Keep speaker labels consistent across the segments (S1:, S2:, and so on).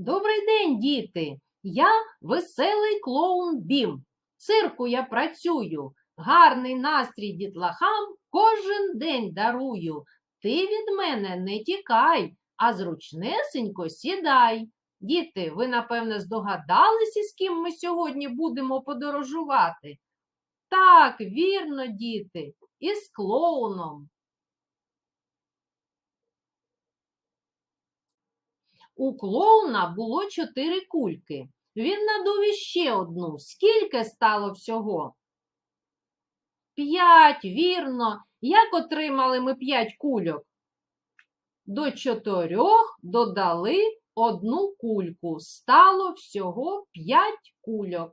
S1: Добрий день, діти! Я веселий клоун Бім. В цирку я працюю, гарний настрій дітлахам кожен день дарую. Ти від мене не тікай, а зручнесенько сідай. Діти, ви, напевне, здогадалися, з ким ми сьогодні будемо подорожувати? Так, вірно, діти, із клоуном. У клоуна було чотири кульки. Він надув іще одну. Скільки стало всього? П'ять, вірно. Як отримали ми п'ять кульок? До чотирьох додали одну кульку. Стало всього п'ять кульок.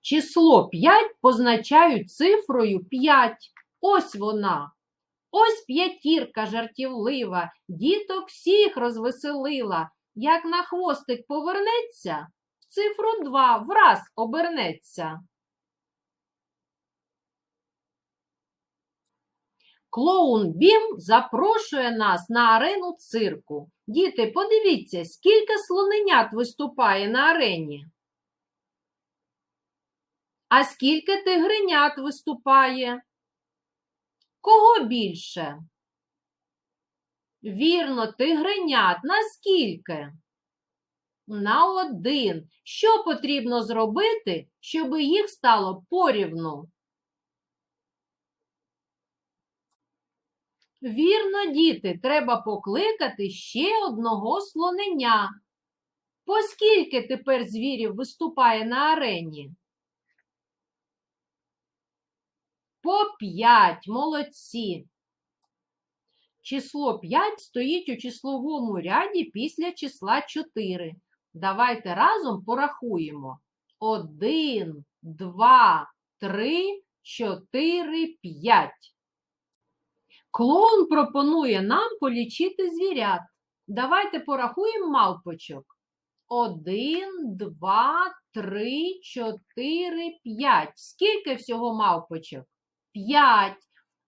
S1: Число 5 позначають цифрою 5. Ось вона. Ось п'ятірка жартівлива, діток всіх розвеселила. Як на хвостик повернеться, в цифру 2 враз обернеться. Клоун Бім запрошує нас на арену цирку. Діти, подивіться, скільки слоненят виступає на арені. А скільки тигренят виступає? Кого більше? Вірно, тигренят. Наскільки? На один. Що потрібно зробити, щоб їх стало порівну? Вірно, діти, треба покликати ще одного слоненя. Поскільки тепер звірів виступає на арені? По 5. Молодці. Число 5 стоїть у числовому ряді після числа 4. Давайте разом порахуємо. 1, 2, 3, 4, 5. Клоун пропонує нам полічити звірят. Давайте порахуємо мавпочок. 1, 2, 3, 4, 5. Скільки всього мавпочок? 5.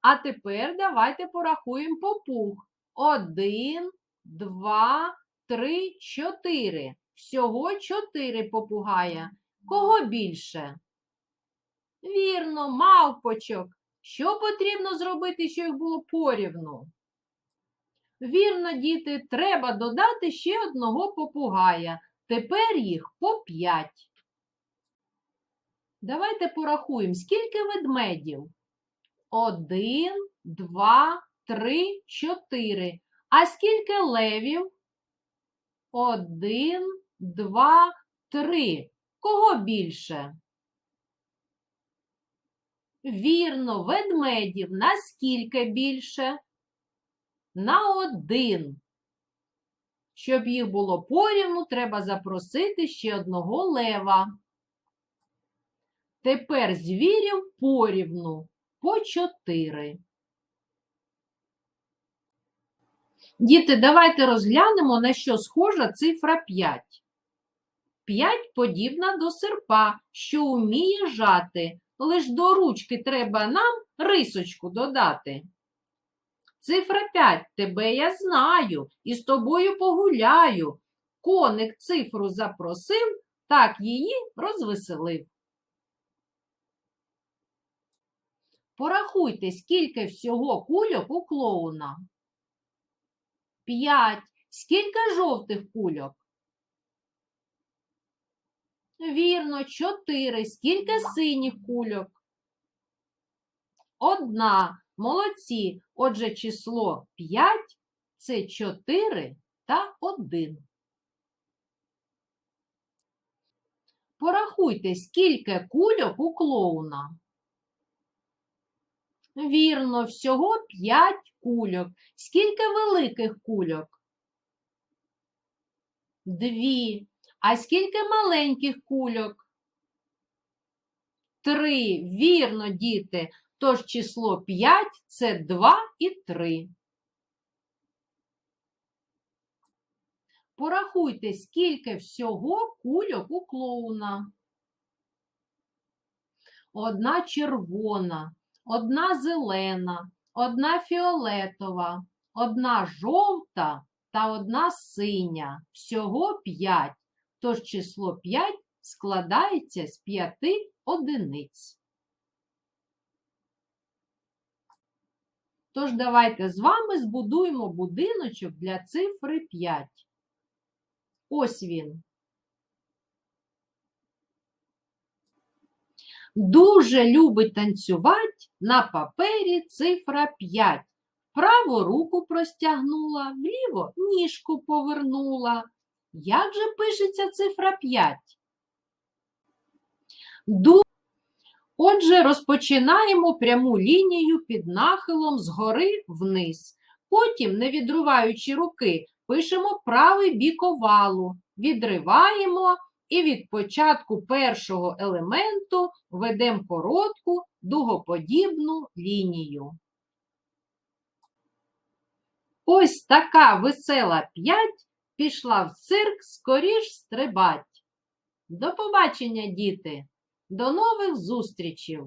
S1: А тепер давайте порахуємо попуг. 1, 2, 3, 4. Всього 4 попугая. Кого більше? Вірно, мавпочок. Що потрібно зробити, щоб їх було порівну? Вірно, діти, треба додати ще одного попугая. Тепер їх по 5. Давайте порахуємо, скільки ведмедів? Один, два, три, чотири. А скільки левів? Один, два, три. Кого більше? Вірно, ведмедів. Наскільки більше? На один. Щоб їх було порівну, треба запросити ще одного лева. Тепер звірів порівну по 4. Діти, давайте розглянемо, на що схожа цифра 5. 5 подібна до серпа, що вміє жати. Лиш до ручки треба нам рисочку додати. Цифра 5 тебе я знаю і з тобою погуляю. Коник цифру запросив, так її розвеселив. Порахуйте, скільки всього кульок у клоуна. П'ять. Скільки жовтих кульок? Вірно, чотири. Скільки синіх кульок? Одна. Молодці. Отже, число 5 це 4 та 1. Порахуйте, скільки кульок у клоуна. Вірно, всього 5 кульок. Скільки великих кульок? Дві. А скільки маленьких кульок? Три. Вірно, діти. Тож число 5 це 2 і 3. Порахуйте, скільки всього кульок у клоуна. Одна червона, одна зелена, одна фіолетова, одна жовта та одна синя. Всього 5. Тож число 5 складається з 5 одиниць. Тож давайте з вами збудуємо будиночок для цифри 5. Ось він. Дуже любить танцювати на папері цифра 5. Праву руку простягнула, вліво ніжку повернула. Як же пишеться цифра 5? Ду... Отже, розпочинаємо пряму лінію під нахилом згори вниз. Потім, не відриваючи руки, пишемо правий бік овалу, відриваємо і від початку першого елементу ведемо коротку дугоподібну лінію. Ось така весела п'ять пішла в цирк скоріш стрибать. До побачення, діти! До нових зустрічей!